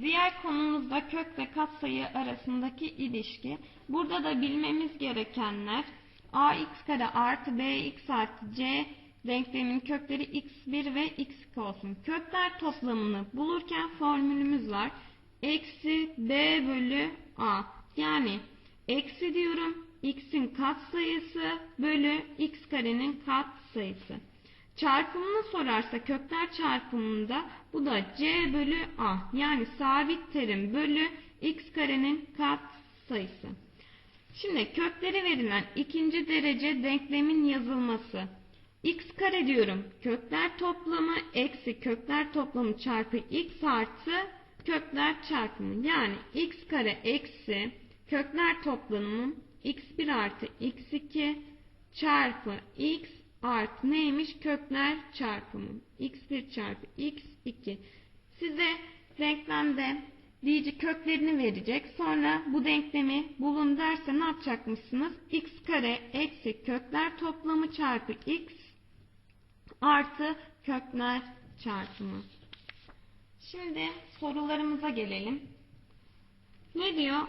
Diğer konumuzda kök ve katsayı arasındaki ilişki. Burada da bilmemiz gerekenler ax kare artı bx artı c denklemin kökleri x1 ve x2 olsun. Kökler toplamını bulurken formülümüz var. Eksi b bölü a. Yani eksi diyorum x'in katsayısı bölü x karenin katsayısı. Çarpımını sorarsa kökler çarpımında bu da c bölü a yani sabit terim bölü x karenin kat sayısı. Şimdi kökleri verilen ikinci derece denklemin yazılması. x kare diyorum kökler toplamı eksi kökler toplamı çarpı x artı kökler çarpımı. Yani x kare eksi kökler toplamının x1 artı x2 çarpı x artı neymiş? Kökler çarpımı. x1 çarpı x2. Size denklemde diyici köklerini verecek. Sonra bu denklemi bulun derse ne yapacakmışsınız? x kare eksi kökler toplamı çarpı x artı kökler çarpımı. Şimdi sorularımıza gelelim. Ne diyor?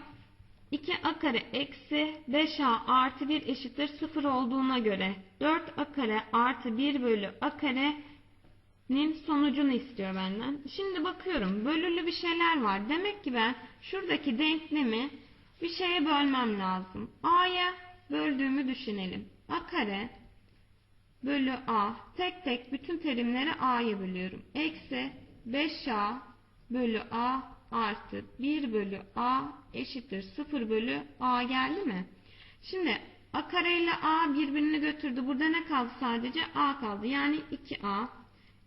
2a kare eksi 5a artı 1 eşittir 0 olduğuna göre 4a kare artı 1 bölü a karenin sonucunu istiyor benden. Şimdi bakıyorum bölülü bir şeyler var. Demek ki ben şuradaki denklemi bir şeye bölmem lazım. a'ya böldüğümü düşünelim. a kare bölü a tek tek bütün terimleri a'ya bölüyorum. Eksi 5a bölü a artı 1 bölü a eşittir 0 bölü a geldi mi? Şimdi a kare ile a birbirini götürdü. Burada ne kaldı sadece? a kaldı. Yani 2a.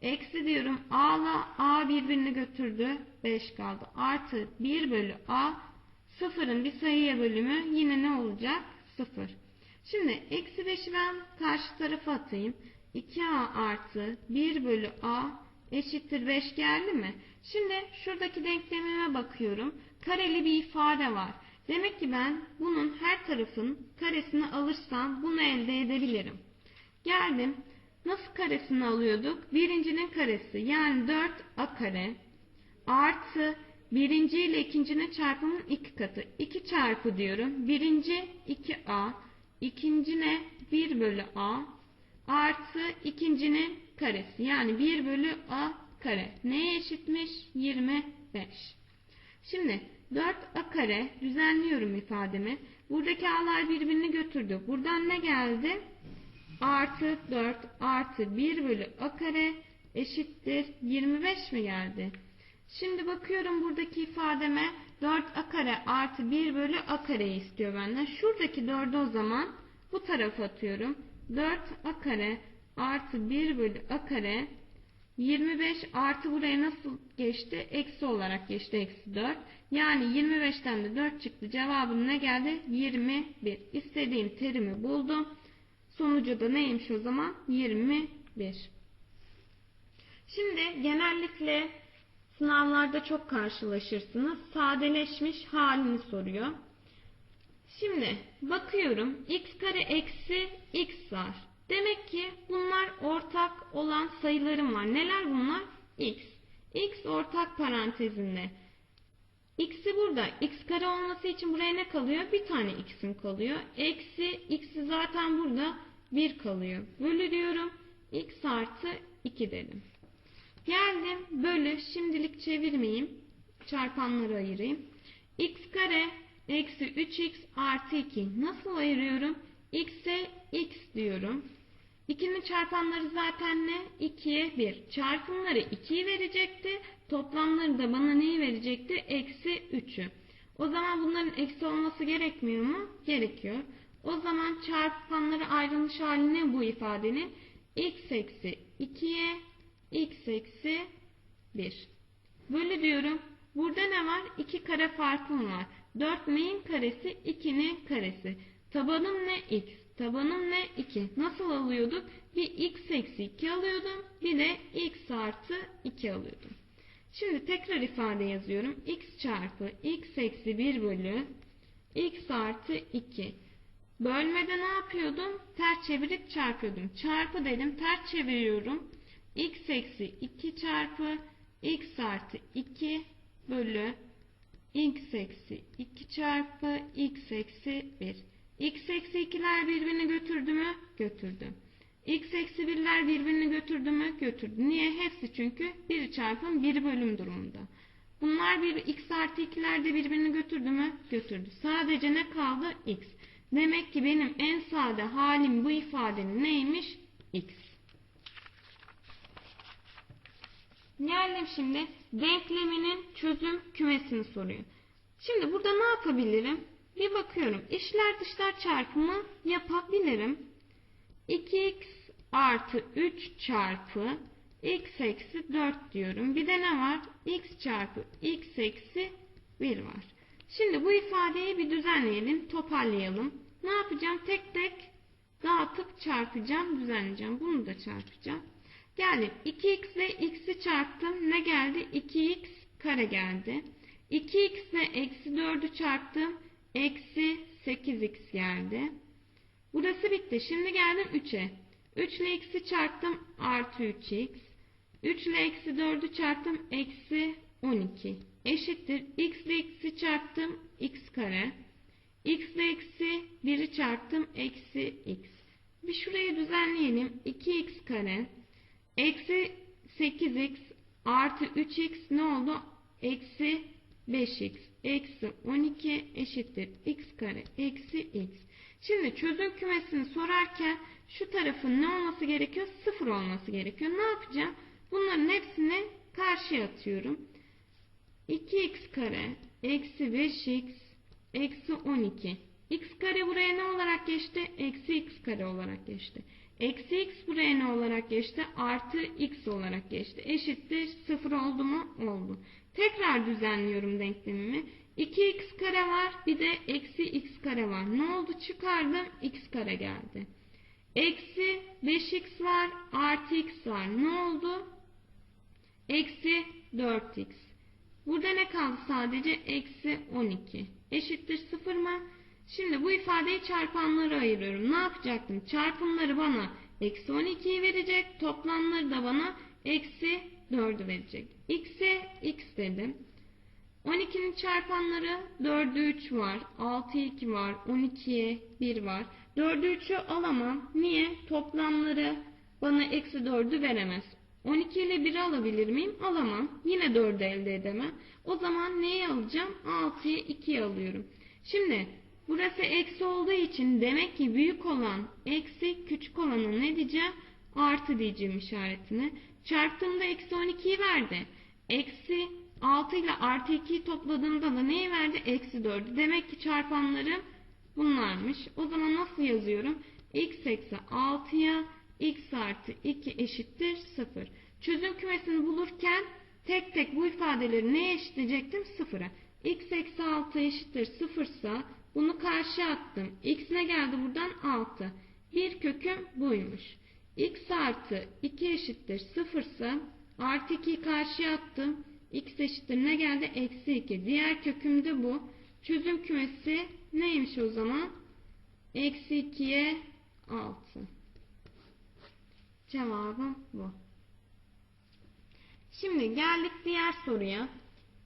Eksi diyorum a ile a birbirini götürdü. 5 kaldı. Artı 1 bölü a sıfırın bir sayıya bölümü yine ne olacak? 0. Şimdi eksi 5'i ben karşı tarafa atayım. 2a artı 1 bölü a eşittir 5 geldi mi? Şimdi şuradaki denklemime bakıyorum. Kareli bir ifade var. Demek ki ben bunun her tarafın karesini alırsam bunu elde edebilirim. Geldim. Nasıl karesini alıyorduk? Birincinin karesi yani 4a kare artı birinci ile ikincinin çarpımının iki katı. 2 çarpı diyorum. Birinci 2a, ikinci ne? 1 bölü a artı ikincinin karesi. Yani 1 bölü a kare. Neye eşitmiş? 25. Şimdi 4a kare düzenliyorum ifademi. Buradaki a'lar birbirini götürdü. Buradan ne geldi? Artı 4 artı 1 bölü a kare eşittir 25 mi geldi? Şimdi bakıyorum buradaki ifademe 4a kare artı 1 bölü a kareyi istiyor benden. Şuradaki 4'ü o zaman bu tarafa atıyorum. 4a kare artı 1 bölü a kare 25 artı buraya nasıl geçti? Eksi olarak geçti. Eksi 4. Yani 25'ten de 4 çıktı. Cevabım ne geldi? 21. İstediğim terimi buldum. Sonucu da neymiş o zaman? 21. Şimdi genellikle sınavlarda çok karşılaşırsınız. Sadeleşmiş halini soruyor. Şimdi bakıyorum. x kare eksi x var. Demek ki bunlar ortak olan sayılarım var. Neler bunlar? x. x ortak parantezinde. x'i burada. x kare olması için buraya ne kalıyor? Bir tane x'im kalıyor. Eksi x'i zaten burada 1 kalıyor. Bölü diyorum. x artı 2 dedim. Geldim. Bölü. Şimdilik çevirmeyeyim. Çarpanları ayırayım. x kare eksi 3x artı 2. Nasıl ayırıyorum? x'e x diyorum. 2'nin çarpanları zaten ne? 2'ye 1. Çarpımları 2'yi verecekti. Toplamları da bana neyi verecekti? Eksi 3'ü. O zaman bunların eksi olması gerekmiyor mu? Gerekiyor. O zaman çarpanları ayrılmış hali ne bu ifadenin? x eksi 2'ye x eksi 1. Bölü diyorum. Burada ne var? 2 kare farkım var. 4 neyin karesi? 2'nin karesi. Tabanım ne? X. Tabanım ne? 2. Nasıl alıyorduk? Bir x eksi 2 alıyordum. Bir de x artı 2 alıyordum. Şimdi tekrar ifade yazıyorum. x çarpı x eksi 1 bölü x artı 2. Bölmede ne yapıyordum? Ters çevirip çarpıyordum. Çarpı dedim. Ters çeviriyorum. x eksi 2 çarpı x artı 2 bölü x eksi 2 çarpı x eksi 1. x eksi 2'ler birbirini götürdü mü? Götürdü. x eksi 1'ler birbirini götürdü mü? Götürdü. Niye? Hepsi çünkü 1 çarpım 1 bölüm durumunda. Bunlar bir x artı 2'ler de birbirini götürdü mü? Götürdü. Sadece ne kaldı? x. Demek ki benim en sade halim bu ifadenin neymiş? x. Geldim şimdi denkleminin çözüm kümesini soruyor. Şimdi burada ne yapabilirim? Bir bakıyorum. İşler dışlar çarpımı yapabilirim. 2x artı 3 çarpı x eksi 4 diyorum. Bir de ne var? x çarpı x eksi 1 var. Şimdi bu ifadeyi bir düzenleyelim, toparlayalım. Ne yapacağım? Tek tek dağıtıp çarpacağım, düzenleyeceğim. Bunu da çarpacağım. Geldim. 2x ile x'i çarptım. Ne geldi? 2x kare geldi. 2x ile eksi 4'ü çarptım. Eksi 8x geldi. Burası bitti. Şimdi geldim 3'e. 3 ile x'i çarptım. Artı 3x. 3 ile eksi 4'ü çarptım. Eksi 12. Eşittir. x ile x'i çarptım. x kare. x ile eksi 1'i çarptım. Eksi x. Bir şurayı düzenleyelim. 2x kare. Eksi 8x artı 3x ne oldu? Eksi 5x eksi 12 eşittir x kare eksi x. Şimdi çözüm kümesini sorarken şu tarafın ne olması gerekiyor? Sıfır olması gerekiyor. Ne yapacağım? Bunların hepsini karşıya atıyorum. 2x kare eksi 5x eksi 12. x kare buraya ne olarak geçti? Eksi x kare olarak geçti. Eksi x buraya ne olarak geçti? Artı x olarak geçti. Eşittir 0 oldu mu? Oldu. Tekrar düzenliyorum denklemimi. 2x kare var bir de eksi x kare var. Ne oldu? Çıkardım x kare geldi. Eksi 5x var artı x var. Ne oldu? Eksi 4x. Burada ne kaldı sadece? Eksi 12. Eşittir 0 mı? Şimdi bu ifadeyi çarpanlara ayırıyorum. Ne yapacaktım? Çarpımları bana eksi 12'yi verecek. Toplamları da bana eksi 4'ü verecek. X'e x dedim. 12'nin çarpanları 4'ü 3 var. 6'ya 2 var. 12'ye 1 var. 4'ü 3'ü alamam. Niye? Toplamları bana eksi 4'ü veremez. 12 ile 1'i alabilir miyim? Alamam. Yine 4'ü elde edemem. O zaman neyi alacağım? 6'ya 2'yi alıyorum. Şimdi Burası eksi olduğu için demek ki büyük olan eksi küçük olanı ne diyeceğim? Artı diyeceğim işaretine. Çarptığımda eksi 12'yi verdi. Eksi 6 ile artı 2'yi topladığımda da neyi verdi? Eksi 4'ü. Demek ki çarpanlarım bunlarmış. O zaman nasıl yazıyorum? x eksi 6'ya x artı 2 eşittir 0. Çözüm kümesini bulurken tek tek bu ifadeleri neye eşitleyecektim? 0'a. x eksi 6 eşittir 0 ise bunu karşı attım. X ne geldi buradan? 6. Bir köküm buymuş. X artı 2 eşittir 0 ise artı 2'yi karşıya attım. X eşittir ne geldi? Eksi 2. Diğer köküm de bu. Çözüm kümesi neymiş o zaman? Eksi 2'ye 6. Cevabım bu. Şimdi geldik diğer soruya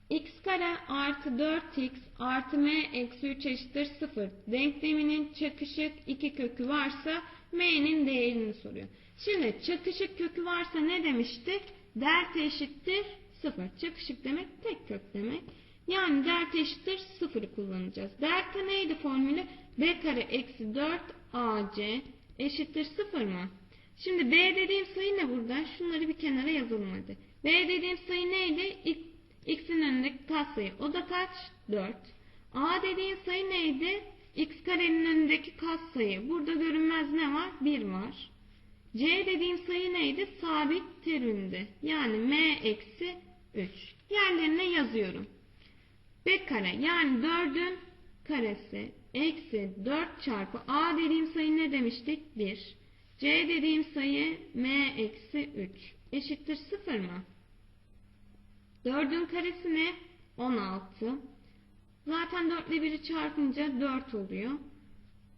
x kare artı 4x artı m eksi 3 eşittir 0 denkleminin çakışık iki kökü varsa m'nin değerini soruyor. Şimdi çakışık kökü varsa ne demiştik? Delta eşittir 0. Çakışık demek tek kök demek. Yani delta eşittir 0'ı kullanacağız. Delta neydi formülü? b kare eksi 4 ac eşittir 0 mı? Şimdi b dediğim sayı ne burada? Şunları bir kenara yazalım hadi. B dediğim sayı neydi? X'in önündeki katsayı. O da kaç? 4. A dediğin sayı neydi? X karenin önündeki katsayı. Burada görünmez ne var? 1 var. C dediğim sayı neydi? Sabit terimdi. Yani M eksi 3. Yerlerine yazıyorum. B kare yani 4'ün karesi eksi 4 çarpı A dediğim sayı ne demiştik? 1. C dediğim sayı M eksi 3. Eşittir 0 mı? 4'ün karesi ne? 16. Zaten 4 ile 1'i çarpınca 4 oluyor.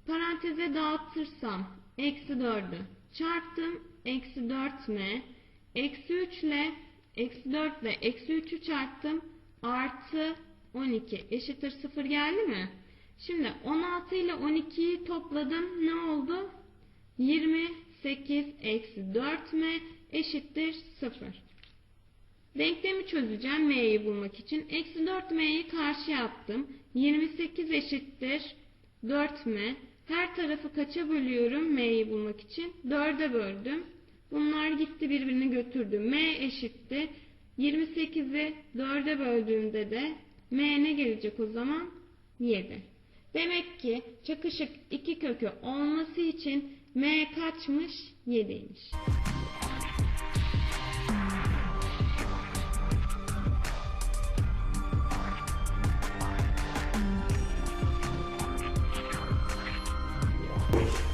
Paranteze dağıtırsam eksi 4'ü çarptım. Eksi 4m. Eksi 3 ile eksi 4 ile eksi 3'ü çarptım. artı 12 eşittir 0 geldi mi? Şimdi 16 ile 12'yi topladım. Ne oldu? 28 eksi 4m eşittir 0. Denklemi çözeceğim m'yi bulmak için. Eksi 4m'yi karşıya attım. 28 eşittir 4m. Her tarafı kaça bölüyorum m'yi bulmak için? 4'e böldüm. Bunlar gitti birbirini götürdü. m eşittir. 28'i 4'e böldüğümde de m ne gelecek o zaman? 7. Demek ki çakışık iki kökü olması için m kaçmış? 7'ymiş.